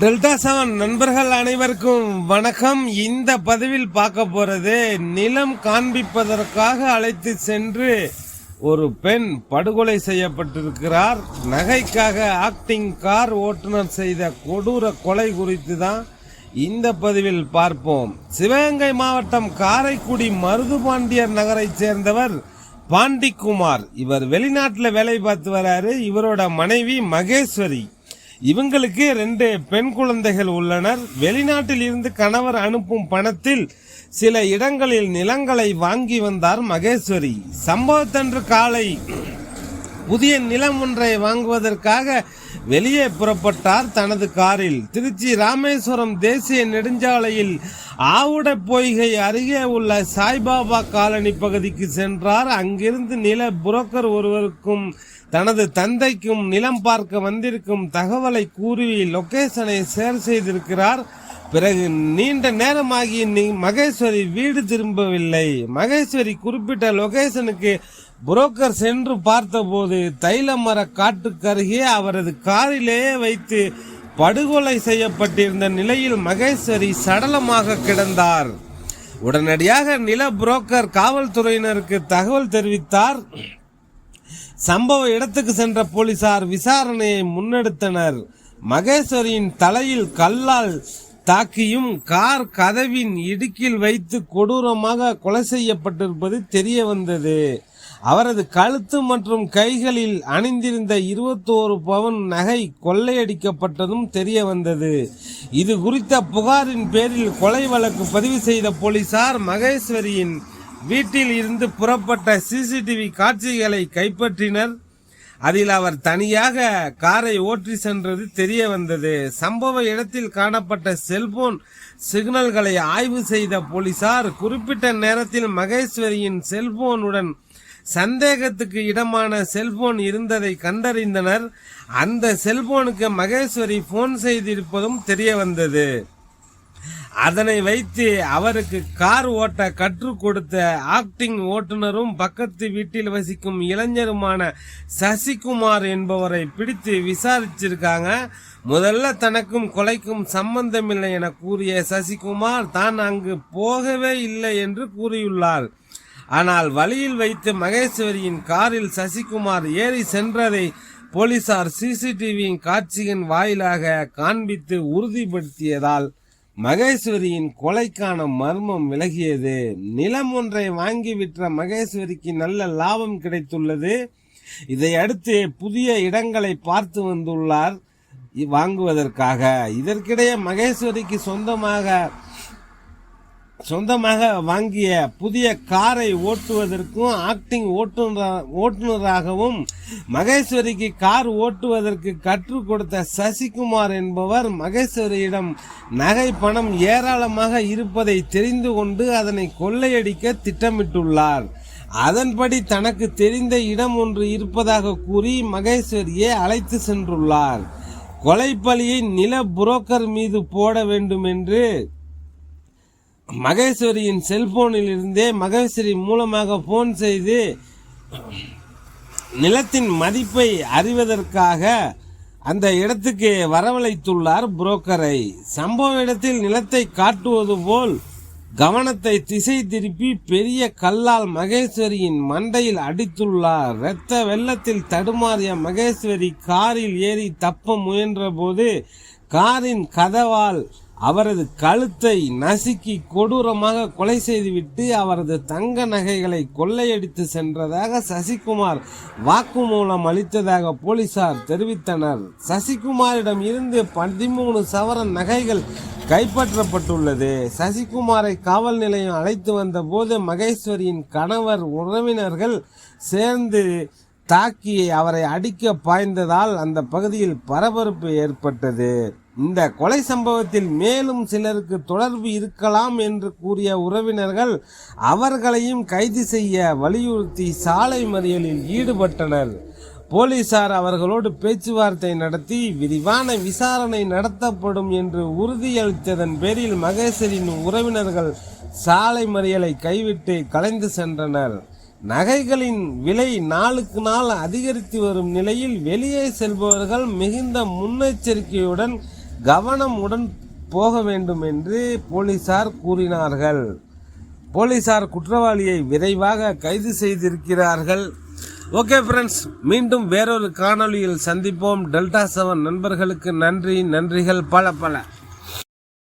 Delta seven நண்பர்கள் அனைவருக்கும் வணக்கம். இந்த பதிவில் பார்க்க போறது நிலம் காண்பிப்பதற்காக அழைத்து சென்று ஒரு பெண் படுகொலை செய்யப்பட்டிருக்கிறார். நகைக்காக ஆக்டிங் கார் ஓட்டுநர் செய்த கொடூர கொலை குறித்து தான் இந்த பதிவில் பார்ப்போம். சிவகங்கை மாவட்டம் காரைக்குடி மருதுபாண்டியர் நகரைச் சேர்ந்தவர் பாண்டிக்குமார். இவர் வெளிநாட்டில் வேலை பார்த்து வராரு. இவரோட மனைவி மகேஸ்வரி. இவங்களுக்கு ரெண்டு பெண் குழந்தைகள் உள்ளனர். வெளிநாட்டில் இருந்து கணவர் அனுப்பும் பணத்தில் சில இடங்களில் நிலங்களை வாங்கி வந்தார் மகேஸ்வரி. சம்பவத்தன்று காலை புதிய நிலம் ஒன்றை வாங்குவதற்காக வெளியே புறப்பட்டார் தனது காரில். திருச்சி ராமேஸ்வரம் தேசிய நெடுஞ்சாலையில் ஆவுட பொய்கை அருகே உள்ள சாய்பாபா காலனி பகுதிக்கு சென்றார். அங்கிருந்து நில புரோக்கர் ஒருவருக்கும் தனது தந்தைக்கும் நிலம் பார்க்க வந்திருக்கும் தகவலை கூறி லொகேஷனை ஷேர் செய்திருக்கிறார். பிறகு நீண்ட நேரமாகி நீ மகேஸ்வரி வீடு திரும்பவில்லை. மகேஸ்வரி குறிப்பிட்ட லொகேஷனுக்கு புரோக்கர் சென்று பார்த்தபோது தைல மர காட்டுக்கருகே அவரது காரிலேயே வைத்து படுகொலை செய்யப்பட்டிருந்த நிலையில் மகேஸ்வரி சடலமாக கிடந்தார். உடனடியாக நில புரோக்கர் காவல்துறையினருக்கு தகவல் தெரிவித்தார். சம்பவ இடத்துக்கு சென்ற போலீசார் விசாரணையை முன்னெடுத்தனர். மகேஸ்வரியின் தலையில் கல்லால் தாக்கியும் கார் கதவின் இடுக்கில் வைத்து கொடூரமாக கொலை செய்யப்பட்டிருப்பது தெரிய வந்தது அவரது கழுத்து மற்றும் கைகளில் அணிந்திருந்த இருபத்தோரு பவன் நகை கொள்ளையடிக்கப்பட்டதும் தெரிய வந்தது இது குறித்த புகாரின் பேரில் கொலை வழக்கு பதிவு செய்த போலீசார் மகேஸ்வரியின் வீட்டில் இருந்து புறப்பட்ட சிசிடிவி காட்சிகளை கைப்பற்றினர். அதில் அவர் தனியாக காரை ஓட்டி சென்றது தெரிய வந்தது. சம்பவ இடத்தில் காணப்பட்ட செல்போன் சிக்னல்களை ஆய்வு செய்த போலீசார் குறிப்பிட்ட நேரத்தில் மகேஸ்வரியின் செல்போனுடன் சந்தேகத்துக்கு இடமான செல்போன் இருந்ததை கண்டறிந்தனர். அந்த செல்போனுக்கு மகேஸ்வரி போன் செய்திருப்பதும் தெரிய வந்தது. அதனை வைத்து அவருக்கு கார் ஓட்ட கற்றுக் கொடுத்த ஆக்டிங் ஓட்டுநரும் பக்கத்து வீட்டில் வசிக்கும் இளைஞருமான சசிகுமார் என்பவரை பிடித்து விசாரிச்சிருக்காங்க. முதல்ல தனக்கும் கொலைக்கும் சம்பந்தமில்லை என கூறிய சசிகுமார் தான் அங்கு போகவே இல்லை என்று கூறியுள்ளார். ஆனால் வழியில் வைத்து மகேஸ்வரியின் காரில் சசிகுமார் ஏறி சென்றதை போலீசார் சிசிடிவியின் காட்சியின் வாயிலாக காண்பித்து உறுதிப்படுத்தியதால் மகேஸ்வரியின் கொலைக்கான மர்மம் விலகியது. நிலம் ஒன்றை வாங்கி விற்ற மகேஸ்வரிக்கு நல்ல லாபம் கிடைத்துள்ளது. இதை அடுத்து புதிய இடங்களை பார்த்து வந்துள்ளார் வாங்குவதற்காக. இதற்கிடையே மகேஸ்வரிக்கு சொந்தமாக சொந்தமாக வாங்கிய புதிய காரை ஓட்டுவதற்கும் ஆக்டிங் ஓட்டுநரா- ஓட்டுநராகவும் மகேஸ்வரிக்கு கார் ஓட்டுவதற்கு கற்றுக் கொடுத்த சசிகுமார் என்பவர் மகேஸ்வரியிடம் நகை பணம் ஏராளமாக இருப்பதை தெரிந்து கொண்டு அதனை கொள்ளையடிக்க திட்டமிட்டுள்ளார். அதன்படி தனக்கு தெரிந்த இடம் ஒன்று இருப்பதாக கூறி மகேஸ்வரியை அழைத்து சென்றுள்ளார். கொலைப்பலியை நில புரோக்கர் மீது போட வேண்டும் என்று மகேஸ்வரியின் செல்போனில் இருந்தே மகேஸ்வரி மூலமாக ஃபோன் செய்து நிலத்தின் மதிப்பை அறிவதற்காக அந்த இடத்துக்கு வரவழைத்துள்ளார் புரோக்கரை. சம்பவ இடத்தில் நிலத்தை காட்டுவது போல் கவனத்தை திசை திருப்பி பெரிய கல்லால் மகேஸ்வரியின் மண்டையில் அடித்துள்ளார். இரத்த வெள்ளத்தில் தடுமாறிய மகேஸ்வரி காரில் ஏறி தப்ப முயன்றபோது காரின் கதவால் அவரது கழுத்தை நசுக்கி கொடூரமாக கொலை செய்துவிட்டு அவரது தங்க நகைகளை கொள்ளையடித்து சென்றதாக சசிகுமார் வாக்குமூலம் அளித்ததாக போலீசார் தெரிவித்தனர். சசிகுமாரிடம் இருந்து பதிமூணு சவரன் நகைகள் கைப்பற்றப்பட்டுள்ளது. சசிகுமாரை காவல் நிலையம் அழைத்து வந்தபோது மகேஸ்வரியின் கணவர் உறவினர்கள் சேர்ந்து தாக்கி அவரை அடிக்க பாய்ந்ததால் அந்த பகுதியில் பரபரப்பு ஏற்பட்டது. இந்த கொலை சம்பவத்தில் மேலும் சிலருக்கு தொடர்பு இருக்கலாம் என்று கூறிய உறவினர்கள் அவர்களையும் கைது செய்ய வலியுறுத்தி சாலை மறியலில் ஈடுபட்டனர். போலீசார் அவர்களோடு பேச்சுவார்த்தை நடத்தி விரிவான விசாரணை நடத்தப்படும் என்று உறுதியளித்ததன் பேரில் மகேசரின் உறவினர்கள் சாலை மறியலை கைவிட்டு கலைந்து சென்றனர். நகைகளின் விலை நாளுக்கு நாள் அதிகரித்து வரும் நிலையில் வெளியே செல்பவர்கள் மிகுந்த முன்னெச்சரிக்கையுடன் கவனமுடன் போக வேண்டும் என்று போலீசார் கூறினார்கள். போலீசார் குற்றவாளியை விரைவாக கைது செய்திருக்கிறார்கள். ஓகே ஃப்ரெண்ட்ஸ் மீண்டும் வேறொரு காணொளியில் சந்திப்போம். டெல்டா செவன் நண்பர்களுக்கு நன்றி நன்றிகள் பல பல.